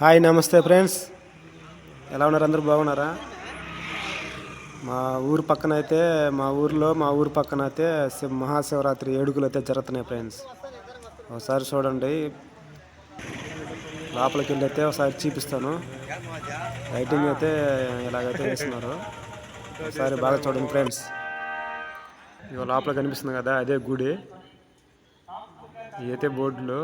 Hi నమస్తే friends. ఎలా ఉన్నారు? అందరూ బాగున్నారా? మా ఊరు పక్కన అయితే మా ఊర్లో మా ఊరు పక్కన అయితే మహాశివరాత్రి ఏడుగులు అయితే జరుగుతున్నాయి ఫ్రెండ్స్. ఒకసారి చూడండి. లోపలికి వెళ్ళి అయితే ఒకసారి చూపిస్తాను. లైటింగ్ అయితే ఇలాగైతే వేస్తున్నారు. ఒకసారి బాగా చూడండి ఫ్రెండ్స్. ఇక లోపల కనిపిస్తుంది కదా అదే గుడి. ఇదైతే బోర్డులు.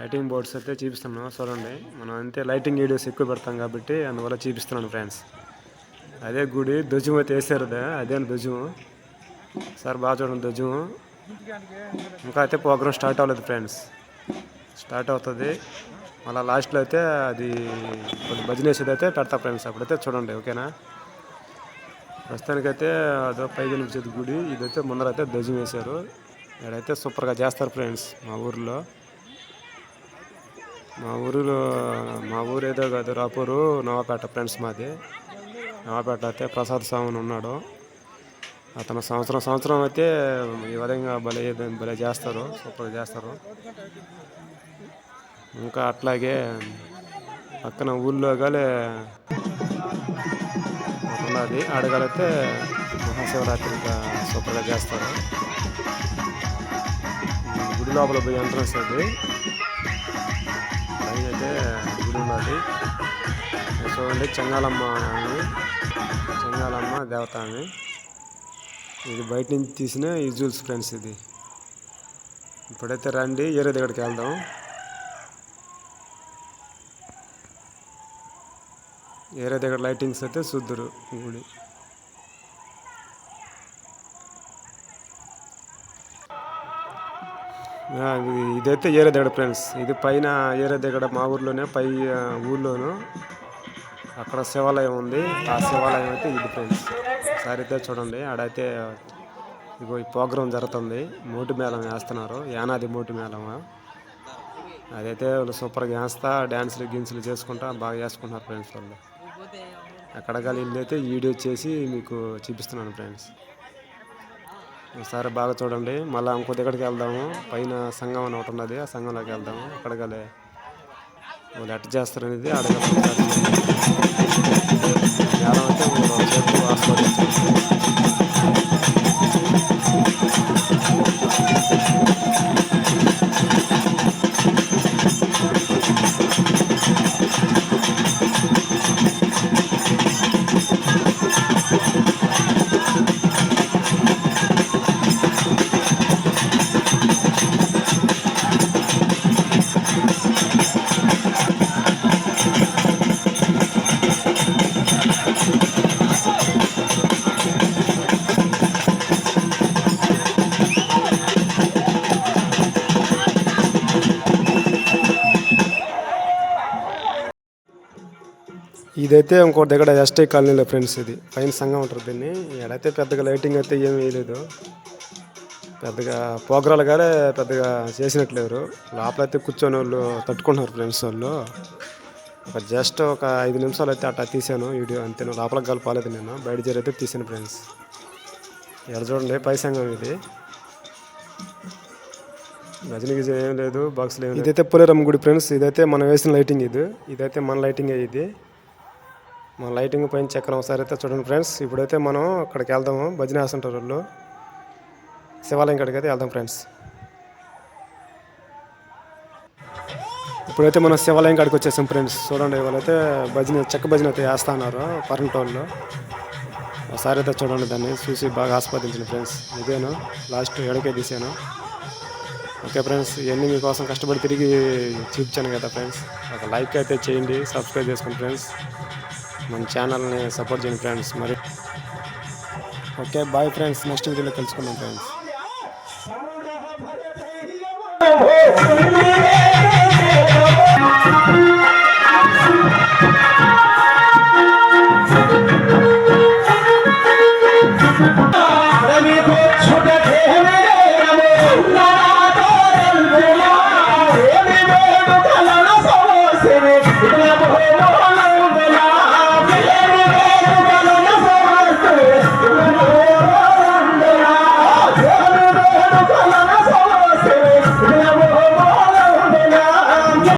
లైటింగ్ బోర్డ్స్ అయితే చూపిస్తున్నాం చూడండి. మనం అంతే లైటింగ్ వీడియోస్ ఎక్కువ పెడతాం కాబట్టి అందువల్ల చూపిస్తున్నాను ఫ్రెండ్స్. అదే గుడి ధ్వజం అయితే వేసారు అదే. అదే ధ్వజం. సార్ బాగా చూడండి ధ్వజం. ఇంకా అయితే ప్రోగ్రామ్ స్టార్ట్ అవ్వలేదు ఫ్రెండ్స్. స్టార్ట్ అవుతుంది. మళ్ళీ లాస్ట్లో అయితే అది కొన్ని భజన వేసేది అయితే పెడతా ఫ్రెండ్స్. అప్పుడైతే చూడండి ఓకేనా? ప్రస్తుతానికైతే అదో పైకి కనిపించేది గుడి. ఇదైతే ముందరైతే ధ్వజం వేశారు. ఇక్కడైతే సూపర్గా చేస్తారు ఫ్రెండ్స్ మా ఊర్లో. మా ఊరిలో మా ఊరు ఏదో కాదు రాపూరు నవాపేట ఫ్రెండ్స్ మాది. నవాపేట అయితే ప్రసాద్ స్వామిని ఉన్నాడు. అతను సంవత్సరం సంవత్సరం అయితే ఈ విధంగా భలే భలే చేస్తారు సూపర్గా చేస్తారు. ఇంకా అట్లాగే పక్కన ఊళ్ళో గాలే ఉన్నది. ఆడగాలైతే మహాశివరాత్రి ఇంకా సూపర్గా చేస్తారు. గుడి లోపల పోయి ఎంట్రన్స్ అది. పైన అయితే గుడి ఉన్నది. చూడండి చెంగాలమ్మ అని చెంగాలమ్మ దేవత అని. ఇది బయట నుంచి తీసిన విజువల్స్ ఫ్రెండ్స్ ఇది. ఇప్పుడైతే రండి ఏరే దగ్గరికి వెళ్దాం. ఏరే దగ్గర లైటింగ్స్ అయితే చూద్దరు గుడి. ఇదైతే ఏరే దగ్గర ఫ్రెండ్స్. ఇది పైన ఏరే దగ్గర మా ఊర్లోనే పై ఊర్లోను అక్కడ శివాలయం ఉంది. ఆ శివాలయం అయితే ఇది ఫ్రెండ్స్. సరిగ్గా చూడండి. ఆడైతే ఇగో ఈ ప్రోగ్రాం జరుగుతుంది. మోటి మేళం వేస్తున్నారు. యానాది మోటి మేళం. అదైతే వాళ్ళు సూపర్గా వేస్తా డ్యాన్సులు గిన్సులు చేసుకుంటా బాగా వేసుకుంటున్నారు ఫ్రెండ్స్ వాళ్ళు. అక్కడ ఇల్లు అయితే వీడియో చేసి మీకు చూపిస్తున్నాను ఫ్రెండ్స్. ఒకసారి బాగా చూడండి. మళ్ళీ ఇంకో దగ్గరికి వెళ్దాము. పైన సంఘం అని ఒకటి ఉన్నది. ఆ సంఘంలోకి వెళ్దాము. అక్కడ గలే. వాళ్ళు ఎట్ట చేస్తారు అనేది అడగాలి జ్ఞానం అయితే ఇదైతే ఇంకో దగ్గర ఎస్టీ కాలనీలో ఫ్రెండ్స్ ఇది. పైన సంఘం ఉంటుంది దీన్ని. ఎడైతే పెద్దగా లైటింగ్ అయితే ఏం వేయలేదు. పెద్దగా పోగ్రాలు కానీ పెద్దగా చేసినట్లేరు. లోపలైతే కూర్చొని వాళ్ళు తట్టుకుంటున్నారు ఫ్రెండ్స్ వాళ్ళు. ఒక జస్ట్ ఒక ఐదు నిమిషాలు అయితే అట్లా తీసాను వీడియో అంతే. లోపలికి కలపాలేదు నేను. బయట జరిగితే తీసాను ఫ్రెండ్స్. ఇక్కడ చూడండి పై సంఘం ఇది. భజన గిజన ఏం లేదు బాక్స్లు లేదు. ఇదైతే పులేరమ్మ గుడి ఫ్రెండ్స్. ఇదైతే మనం వేసిన లైటింగ్ ఇది. ఇదైతే మన లైటింగ్ ఇది. మన లైటింగ్ పైన చక్రం ఒకసారి అయితే చూడండి ఫ్రెండ్స్. ఇప్పుడైతే మనం అక్కడికి వెళ్దాము. భజన వేస్తుంటారు వాళ్ళు. శివాలయం కాడికి అయితే వెళ్దాం ఫ్రెండ్స్. ఇప్పుడైతే మనం శివాలయం కాడికి వచ్చేసాం ఫ్రెండ్స్. చూడండి వాళ్ళైతే భజన చెక్క భజన అయితే వేస్తా ఉన్నారు పర్ంట్ వాళ్ళు. ఒకసారి అయితే చూడండి దాన్ని. చూసి బాగా ఆస్వాదించండి ఫ్రెండ్స్. ఇదేను. లాస్ట్ ఎడకే తీసాను. ఓకే ఫ్రెండ్స్ ఇవన్నీ మీకోసం కష్టపడి తిరిగి చూపించాను కదా ఫ్రెండ్స్. ఒక లైక్ అయితే చేయండి సబ్స్క్రైబ్ చేసుకోండి ఫ్రెండ్స్. మన ఛానల్ని సపోర్ట్ చేయండి ఫ్రెండ్స్ మరి ఓకే బాయ్ ఫ్రెండ్స్ నెక్స్ట్ వీడియోలో కలుసుకుందాం ఫ్రెండ్స్